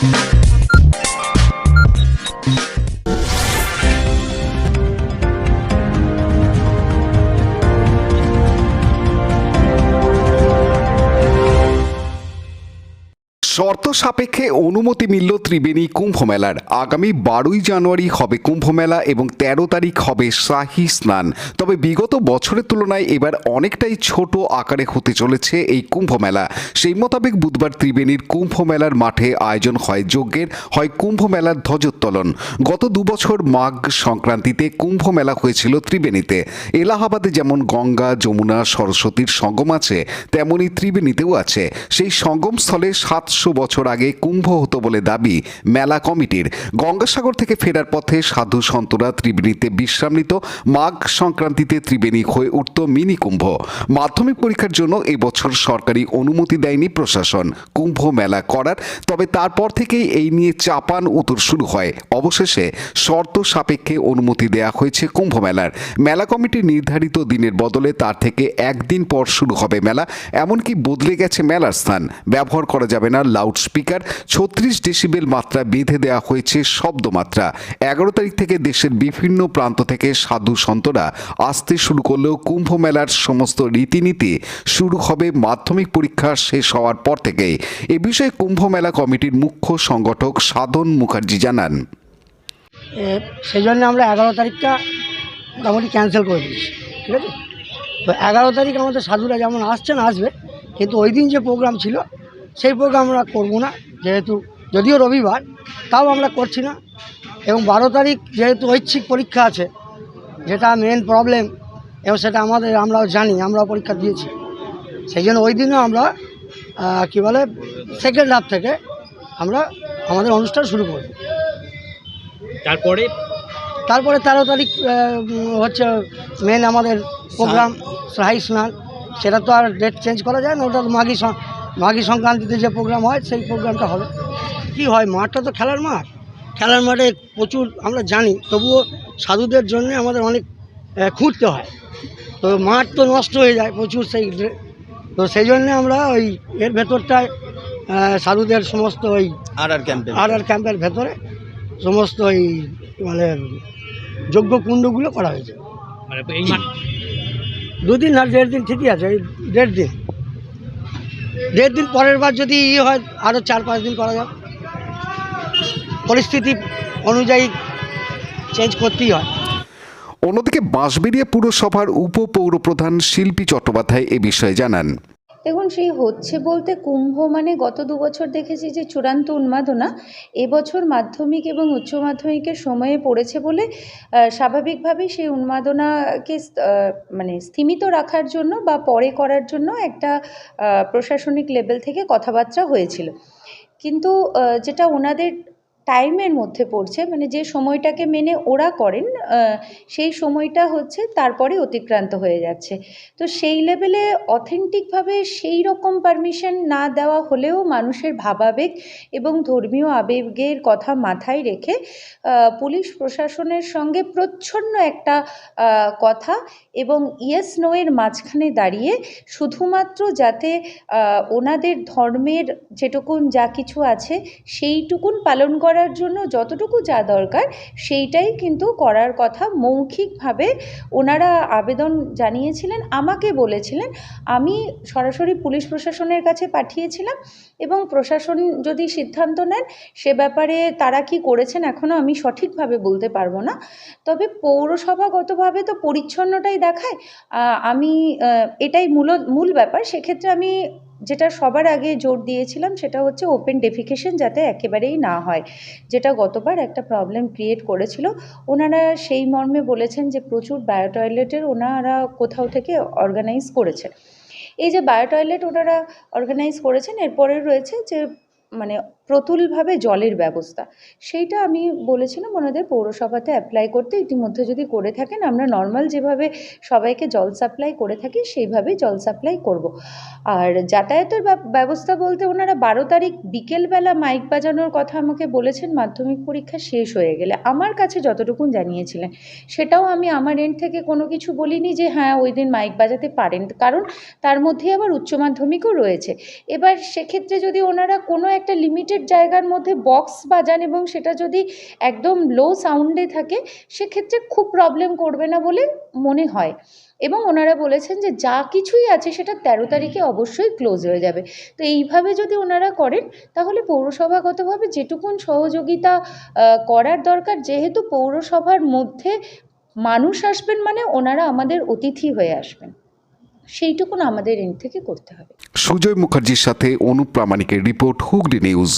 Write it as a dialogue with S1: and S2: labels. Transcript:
S1: Thank you. শর্ত সাপেক্ষে অনুমতি মিলল ত্রিবেণী কুম্ভ মেলার। আগামী বারোই জানুয়ারি হবে কুম্ভ মেলা এবং তেরো তারিখ হবে শাহী স্নান। তবে বিগত বছরের তুলনায় এবার অনেকটাই ছোট আকারে হতে চলেছে এই কুম্ভ মেলা। সেই মোতাবেক বুধবার ত্রিবেণীর কুম্ভ মেলার মাঠে আয়োজন হয় যজ্ঞের, হয় কুম্ভ মেলার ধ্বজোত্তোলন। গত দুবছর মাঘ সংক্রান্তিতে কুম্ভ মেলা হয়েছিল ত্রিবেণীতে। এলাহাবাদে যেমন গঙ্গা, যমুনা, সরস্বতীর সঙ্গম আছে, তেমনি ত্রিবেণীতেও আছে। সেই সঙ্গমস্থলে সাতশো বছর আগে কুম্ভ হতো বলে দাবি মেলা কমিটির। গঙ্গাসাগর থেকে ফেরার পথে সাধু সন্তরা ত্রিবেণীতে বিশ্রাম নিত মাঘ সংক্রান্তিতে ত্রিবেণী হয়ে উঠত মিনি কুম্ভ। মাধ্যমিক পরীক্ষার জন্য এবছর সরকারি অনুমতি দেয়নি প্রশাসন। কুম্ভ মেলা করার, তবে তারপর থেকেই এই নিয়ে চাপান উত্তর শুরু হয়। অবশেষে শর্ত সাপেক্ষে অনুমতি দেয়া হয়েছে কুম্ভ মেলার। মেলা কমিটির নির্ধারিত দিনের বদলে তার থেকে একদিন পর শুরু হবে মেলা, এমনকি বদলে গেছে মেলার স্থান। ব্যবহার করা যাবে না লাউডস্পিকার ছত্রিশ ডেসিবেল মাত্রা বেঁধে দেওয়া হয়েছে শব্দমাত্রা। এগারো তারিখ থেকে দেশের বিভিন্ন প্রান্ত থেকে সাধু সন্তরা আসতে শুরু করলেও কুম্ভ মেলার সমস্ত রীতিনীতি শুরু হবে মাধ্যমিক পরীক্ষা শেষ হওয়ার পর থেকেই। এ বিষয়ে কুম্ভ মেলা কমিটির মুখ্য সংগঠক সাধন মুখার্জি জানান।
S2: সেই জন্য আমরা এগারো তারিখটা মোটামুটি ক্যান্সেল করে দিয়েছি, ঠিক আছে? তো এগারো তারিখ আমাদের সাধুরা যেমন আসছেন, আসবে। কিন্তু ওই দিন যে প্রোগ্রাম ছিল সেই প্রোগ্রাম আমরা করব না যেহেতু যদিও রবিবার তাও আমরা করছি না। এবং বারো তারিখ যেহেতু ঐচ্ছিক পরীক্ষা আছে যেটা মেন প্রবলেম এবং সেটা আমাদের আমরাও জানি আমরাও পরীক্ষা দিয়েছি। সেই জন্য ওই দিনও আমরা কী বলে সেকেন্ড হাফ থেকে আমরা আমাদের অনুষ্ঠান শুরু করব।
S3: তারপরে?
S2: তারপরে তেরো তারিখ হচ্ছে মেন আমাদের প্রোগ্রাম সাহাই স্নান সেটা তো আর ডেট চেঞ্জ করা যায় না ওটা মাঘী মাঘী সংক্রান্তিতে যে প্রোগ্রাম হয় সেই প্রোগ্রামটা হবে। কি হয় মাঠটা তো খেলার মাঠ। খেলার মাঠে প্রচুর আমরা জানি তবুও সাধুদের জন্য আমাদের অনেক খুঁড়তে হয়। তো মাঠ তো নষ্ট হয়ে যায় প্রচুর সেই তো সেই জন্যে আমরা ওই এর ভেতরটায় সাধুদের সমস্ত ওই
S3: আর আর ক্যাম্পে
S2: আর আর ক্যাম্পের ভেতরে সমস্ত ওই মানে যোগ্য কুণ্ডগুলো করা হয়েছে।
S3: মানে এই মাঠ
S2: দুদিন আর দেড় দিন ঠিকই আছে এই দেড় দিন। দেড় দিন পরের বার যদি ইয়ে হয় আরও চার পাঁচ দিন করা যাবে পরিস্থিতি অনুযায়ী চেঞ্জ করতেই হয়।
S1: অন্যদিকে বাঁশবেড়িয়া পুরসভার উপপৌরপ্রধান শিল্পী চট্টোপাধ্যায় এ বিষয়ে জানান।
S4: দেখুন, সেই হচ্ছে বলতে কুম্ভ মানে গত দু বছর দেখেছি যে চূড়ান্ত উন্মাদনা। এবছর মাধ্যমিক এবং উচ্চ মাধ্যমিকের সময়ে পড়েছে বলে স্বাভাবিকভাবেই সেই উন্মাদনাকে মানে স্থিমিত রাখার জন্য বা পরে করার জন্য একটা প্রশাসনিক লেভেল থেকে কথাবার্তা হয়েছিল। কিন্তু যেটা ওনাদের টাইমের মধ্যে পড়ছে মানে যে সময়টাকে মেনে ওরা করেন সেই সময়টা হচ্ছে তারপরে অতিক্রান্ত হয়ে যাচ্ছে। তো সেই লেভেলে অথেন্টিকভাবে সেই রকম পারমিশন না দেওয়া হলেও মানুষের ভাবাবেগ এবং ধর্মীয় আবেগের কথা মাথায় রেখে পুলিশ প্রশাসনের সঙ্গে প্রচ্ছন্ন একটা কথা এবং ইয়েস নো এর মাঝখানে দাঁড়িয়ে শুধুমাত্র যাতে ওনাদের ধর্মের যেটুকুন যা কিছু আছে সেইটুকুন পালন করার জন্য যতটুকু যা দরকার সেইটাই কিন্তু করার কথা মৌখিকভাবে ওনারা আবেদন জানিয়েছিলেন, আমাকে বলেছিলেন। আমি সরাসরি পুলিশ প্রশাসনের কাছে পাঠিয়েছিলাম এবং প্রশাসন যদি সিদ্ধান্ত নেন সে ব্যাপারে তারা কি করেছেন এখনও আমি সঠিকভাবে বলতে পারব না। তবে পৌরসভাগতভাবে তো পরিচ্ছন্নটাই দেখায়। আমি এটাই মূল মূল ব্যাপার। সেক্ষেত্রে আমি যেটা সবার আগে জোর দিয়েছিলাম সেটা হচ্ছে ওপেন ডেফিকেশন যাতে একেবারেই না হয়। যেটা গতবার একটা প্রবলেম ক্রিয়েট করেছিল। ওনারা সেই মর্মে বলেছেন যে প্রচুর বায়ো টয়লেটের ওনারা কোথাও থেকে অর্গানাইজ করেছে এই যে বায়ো টয়লেট ওনারা অর্গানাইজ করেছেন এরপরে রয়েছে যে মানে প্রতুলভাবে জলের ব্যবস্থা। সেইটা আমি বলেছিলাম ওনাদের পৌরসভাতে অ্যাপ্লাই করতে। ইতিমধ্যে যদি করে থাকেন, আমরা নর্মাল যেভাবে সবাইকে জল সাপ্লাই করে থাকি, সেইভাবেই জল সাপ্লাই করব। আর যাতায়াতের ব্যবস্থা বলতে ওনারা বারো তারিখ বিকেলবেলা মাইক বাজানোর কথা আমাকে বলেছেন, মাধ্যমিক পরীক্ষা শেষ হয়ে গেলে। আমার কাছে যতটুকুন জানিয়েছিলেন, সেটাও আমি আমার এন্ড থেকে কোনো কিছু বলিনি যে হ্যাঁ ওই দিন মাইক বাজাতে পারেন। কারণ তার মধ্যে আবার উচ্চ মাধ্যমিকও রয়েছে। এবার সেক্ষেত্রে যদি ওনারা কোনো একটা লিমিটেড জায়গার মধ্যে বক্স বাজান এবং সেটা যদি একদম লো সাউন্ডে থাকে, সেক্ষেত্রে খুব প্রবলেম করবে না বলে মনে হয়। এবং ওনারা বলেছেন যে যা কিছুই আছে সেটা তেরো তারিখে অবশ্যই ক্লোজ হয়ে যাবে। তো এইভাবে যদি ওনারা করেন, তাহলে পৌরসভাগতভাবে যেটুকুন সহযোগিতা করার দরকার, যেহেতু পৌরসভার মধ্যে মানুষ আসবেন মানে ওনারা আমাদের অতিথি হয়ে আসবেন। সেইটুকুন আমাদের এন থেকে করতে হবে।
S1: সুজয় মুখার্জির সাথে অনুপ্রামাণিকের রিপোর্ট হুগলি নিউজ।